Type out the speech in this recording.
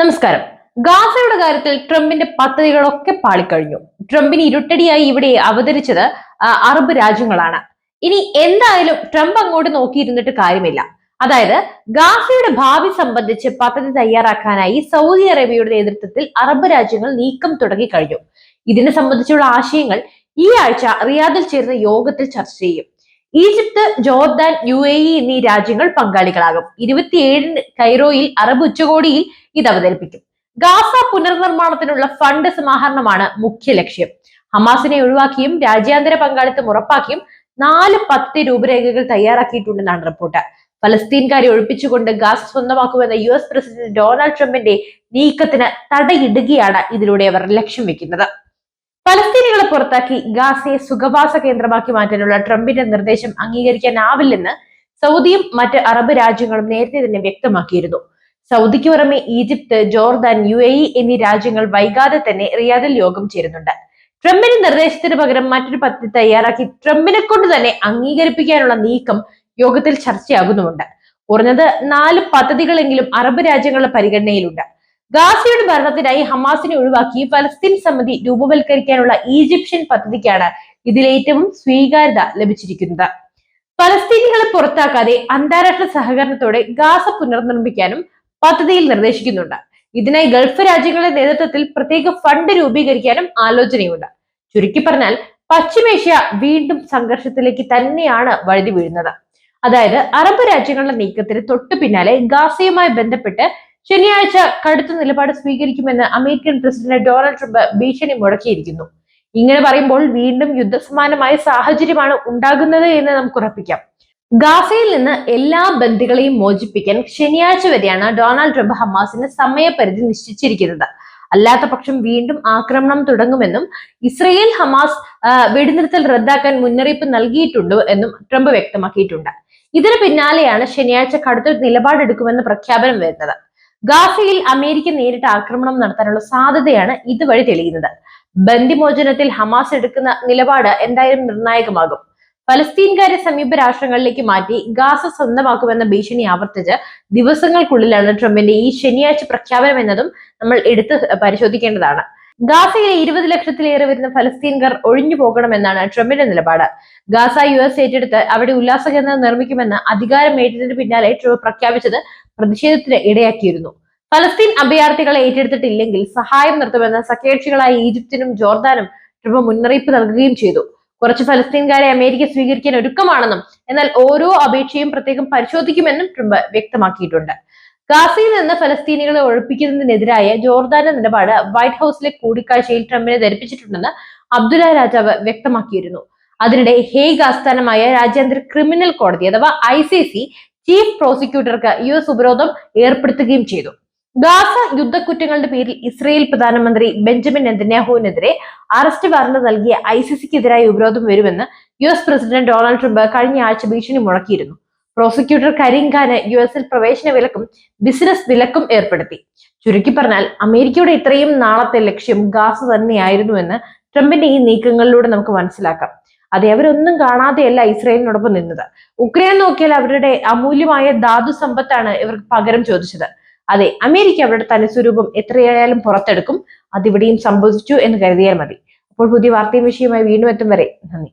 നമസ്കാരം. ഗാസയുടെ കാര്യത്തിൽ ട്രംപിന്റെ പദ്ധതികളൊക്കെ പാളിക്കഴിഞ്ഞു. ട്രംപിന് ഇരുട്ടടിയായി ഇവിടെ അവതരിച്ചത് അറബ് രാജ്യങ്ങളാണ്. ഇനി എന്തായാലും ട്രംപ് അങ്ങോട്ട് നോക്കിയിരുന്നിട്ട് കാര്യമില്ല. അതായത് ഗാസയുടെ ഭാവി സംബന്ധിച്ച് പദ്ധതി തയ്യാറാക്കാനായി സൗദി അറേബ്യയുടെ നേതൃത്വത്തിൽ അറബ് രാജ്യങ്ങൾ നീക്കം തുടങ്ങി തുടങ്ങിക്കഴിഞ്ഞു. ഇതിനെ സംബന്ധിച്ചുള്ള ആശയങ്ങൾ ഈ ആഴ്ച റിയാദിൽ ചേർന്ന യോഗത്തിൽ ചർച്ച ചെയ്യും. Egypt Jordan U A E എന്നീ രാജ്യങ്ങൾ പങ്കാളികളാകും. ഇരുപത്തിയേഴിന് കൈറോയിൽ അറബ് ഉച്ചകോടിയിൽ ഇത് അവതരിപ്പിക്കും. ഗാസ പുനർനിർമ്മാണത്തിനുള്ള ഫണ്ട് സമാഹരണമാണ് മുഖ്യ ലക്ഷ്യം. ഹമാസിനെ ഒഴിവാക്കിയും രാജ്യാന്തര പങ്കാളിത്തം ഉറപ്പാക്കിയും നാല് പദ്ധതി രൂപരേഖകൾ തയ്യാറാക്കിയിട്ടുണ്ടെന്നാണ് റിപ്പോർട്ട്. ഫലസ്തീൻകാരെ ഒഴിപ്പിച്ചുകൊണ്ട് ഗാസ സ്വന്തമാക്കുമെന്ന യു എസ് പ്രസിഡന്റ് ഡൊണാൾഡ് ട്രംപിന്റെ നീക്കത്തിന് തടയിടുകയാണ് ഇതിലൂടെ അവർ ലക്ഷ്യം വെക്കുന്നത്. ഫലസ്തീനികളെ പുറത്താക്കി ഗാസയെ സുഖവാസ കേന്ദ്രമാക്കി മാറ്റാനുള്ള ട്രംപിന്റെ നിർദ്ദേശം അംഗീകരിക്കാനാവില്ലെന്ന് സൗദിയും മറ്റ് അറബ് രാജ്യങ്ങളും നേരത്തെ തന്നെ വ്യക്തമാക്കിയിരുന്നു. സൗദിക്ക് പുറമെ ഈജിപ്ത് ജോർദാൻ യു എന്നീ രാജ്യങ്ങൾ വൈകാതെ തന്നെ റിയാദിൽ യോഗം ചേരുന്നുണ്ട്. ട്രംപിന്റെ നിർദ്ദേശത്തിന് പകരം മറ്റൊരു പദ്ധതി തയ്യാറാക്കി ട്രംപിനെ കൊണ്ട് തന്നെ അംഗീകരിപ്പിക്കാനുള്ള നീക്കം യോഗത്തിൽ ചർച്ചയാകുന്നുമുണ്ട്. കുറഞ്ഞത് നാല് പദ്ധതികളെങ്കിലും അറബ് രാജ്യങ്ങളുടെ പരിഗണനയിലുണ്ട്. ഗാസയുടെ ഭരണത്തിനായി ഹമാസിനെ ഒഴിവാക്കി ഫലസ്തീൻ സമിതി രൂപവൽക്കരിക്കാനുള്ള ഈജിപ്ഷ്യൻ പദ്ധതിക്കാണ് ഇതിലേറ്റവും സ്വീകാര്യത ലഭിച്ചിരിക്കുന്നത്. ഫലസ്തീനികളെ പുറത്താക്കാതെ അന്താരാഷ്ട്ര സഹകരണത്തോടെ ഗാസ പുനർനിർമ്മിക്കാനും പദ്ധതിയിൽ നിർദ്ദേശിക്കുന്നുണ്ട്. ഇതിനായി ഗൾഫ് രാജ്യങ്ങളുടെ നേതൃത്വത്തിൽ പ്രത്യേക ഫണ്ട് രൂപീകരിക്കാനും ആലോചനയുണ്ട്. ചുരുക്കി പറഞ്ഞാൽ പശ്ചിമേഷ്യ വീണ്ടും സംഘർഷത്തിലേക്ക് തന്നെയാണ് വഴുതി വീഴുന്നത് അതായത് അറബ് രാജ്യങ്ങളുടെ നീക്കത്തിന് തൊട്ടു പിന്നാലെ ഗാസയുമായി ബന്ധപ്പെട്ട് ശനിയാഴ്ച കടുത്ത നിലപാട് സ്വീകരിക്കുമെന്ന് അമേരിക്കൻ പ്രസിഡന്റ് ഡൊണാൾഡ് ട്രംപ് ഭീഷണി മുടക്കിയിരിക്കുന്നു ഇങ്ങനെ പറയുമ്പോൾ വീണ്ടും യുദ്ധസമാനമായ സാഹചര്യമാണ് ഉണ്ടാകുന്നത് എന്ന് നമുക്ക് ഉറപ്പിക്കാം. ഗാസയിൽ നിന്ന് എല്ലാ ബന്ദികളെയും മോചിപ്പിക്കാൻ ശനിയാഴ്ച വരെയാണ് ഡൊണാൾഡ് ട്രംപ് ഹമാസിന് സമയപരിധി നിശ്ചയിച്ചിരിക്കുന്നത്. അല്ലാത്ത പക്ഷം വീണ്ടും ആക്രമണം തുടങ്ങുമെന്നും ഇസ്രയേൽ ഹമാസ് വെടിനിർത്തൽ റദ്ദാക്കാൻ മുന്നറിയിപ്പ് നൽകിയിട്ടുണ്ട് എന്നും ട്രംപ് വ്യക്തമാക്കിയിട്ടുണ്ട്. ഇതിന് പിന്നാലെയാണ് ശനിയാഴ്ച കടുത്ത നിലപാടെടുക്കുമെന്ന പ്രഖ്യാപനം വരുന്നത്. ഗാസയിൽ അമേരിക്ക നേരിട്ട് ആക്രമണം നടത്താനുള്ള സാധ്യതയാണ് ഇതുവഴി തെളിയുന്നത്. ബന്ദിമോചനത്തിൽ ഹമാസ് എടുക്കുന്ന നിലപാട് എന്തായാലും നിർണായകമാകും. പലസ്തീൻകാരെ സമീപ രാഷ്ട്രങ്ങളിലേക്ക് മാറ്റി ഗാസ സ്വന്തമാക്കുമെന്ന ഭീഷണി ആവർത്തിച്ച് ദിവസങ്ങൾക്കുള്ളിലാണ് ട്രംപിന്റെ ഈ ശനിയാഴ്ച പ്രഖ്യാപനം എന്നതും നമ്മൾ എടുത്ത് പരിശോധിക്കേണ്ടതാണ്. ഗാസയിലെ ഇരുപത് ലക്ഷത്തിലേറെ വരുന്ന ഫലസ്തീൻകാർ ഒഴിഞ്ഞു പോകണമെന്നാണ് ട്രംപിന്റെ നിലപാട്. ഗാസ യു എസ് ഏറ്റെടുത്ത് അവിടെ ഉല്ലാസ കേന്ദ്രം നിർമ്മിക്കുമെന്ന് അധികാരം ഏറ്റതിന് പിന്നാലെ ട്രംപ് പ്രഖ്യാപിച്ചത് പ്രതിഷേധത്തിന് ഇടയാക്കിയിരുന്നു. ഫലസ്തീൻ അഭയാർത്ഥികളെ ഏറ്റെടുത്തിട്ടില്ലെങ്കിൽ സഹായം നിർത്തുമെന്ന് സഖ്യകക്ഷികളായ ഈജിപ്തിനും ജോർദാനും ട്രംപ് മുന്നറിയിപ്പ് നൽകുകയും ചെയ്തു. കുറച്ച് ഫലസ്തീൻകാരെ അമേരിക്ക സ്വീകരിക്കാൻ ഒരുക്കമാണെന്നും എന്നാൽ ഓരോ അപേക്ഷയും പ്രത്യേകം പരിശോധിക്കുമെന്നും ട്രംപ് വ്യക്തമാക്കിയിട്ടുണ്ട്. ഗാസയിൽ നിന്ന് ഫലസ്തീനികളെ ഒഴിപ്പിക്കുന്നതിനെതിരായ ജോർദാന്റെ നിലപാട് വൈറ്റ് ഹൌസിലെ കൂടിക്കാഴ്ചയിൽ ട്രംപിനെ ധരിപ്പിച്ചിട്ടുണ്ടെന്ന് അബ്ദുല്ല രാജാവ് വ്യക്തമാക്കിയിരുന്നു. അതിനിടെ ഹേഗ് ആസ്ഥാനമായ രാജ്യാന്തര ക്രിമിനൽ കോടതി അഥവാ ഐ സി സി ചീഫ് പ്രോസിക്യൂട്ടർക്ക് യു എസ് ഉപരോധം ഏർപ്പെടുത്തുകയും ചെയ്തു. ഗാസ യുദ്ധക്കുറ്റങ്ങളുടെ പേരിൽ ഇസ്രയേൽ പ്രധാനമന്ത്രി ബെഞ്ചമിൻ നെതന്യാഹുവിനെതിരെ അറസ്റ്റ് വാറന്റ് നൽകിയ ഐ സി ഉപരോധം വരുമെന്ന് U S president Donald Trump കഴിഞ്ഞ ആഴ്ച ഭീഷണി മുഴക്കിയിരുന്നു. പ്രോസിക്യൂട്ടർ കരീം ഖാന് യു എസിൽ പ്രവേശന വിലക്കും ബിസിനസ് വിലക്കും ഏർപ്പെടുത്തി. ചുരുക്കി പറഞ്ഞാൽ അമേരിക്കയുടെ ഇത്രയും നാളത്തെ ലക്ഷ്യം ഗാസ തന്നെയായിരുന്നുവെന്ന് ട്രംപിന്റെ ഈ നീക്കങ്ങളിലൂടെ നമുക്ക് മനസ്സിലാക്കാം. അതെ അവരൊന്നും കാണാതെയല്ല ഇസ്രയേലിനോടൊപ്പം നിന്നത്. ഉക്രൈൻ നോക്കിയാൽ അവരുടെ അമൂല്യമായ ധാതു സമ്പത്താണ് ഇവർക്ക് പകരം ചോദിച്ചത്. അതെ അമേരിക്ക അവരുടെ തനിസ്വരൂപം എത്രയായാലും പുറത്തെടുക്കും അതിവിടെയും സംഭവിച്ചു എന്ന് കരുതിയാൽ മതി. അപ്പോൾ പുതിയ വാർത്തയും വിഷയമായി വീണ്ടും എത്തും വരെ. നന്ദി.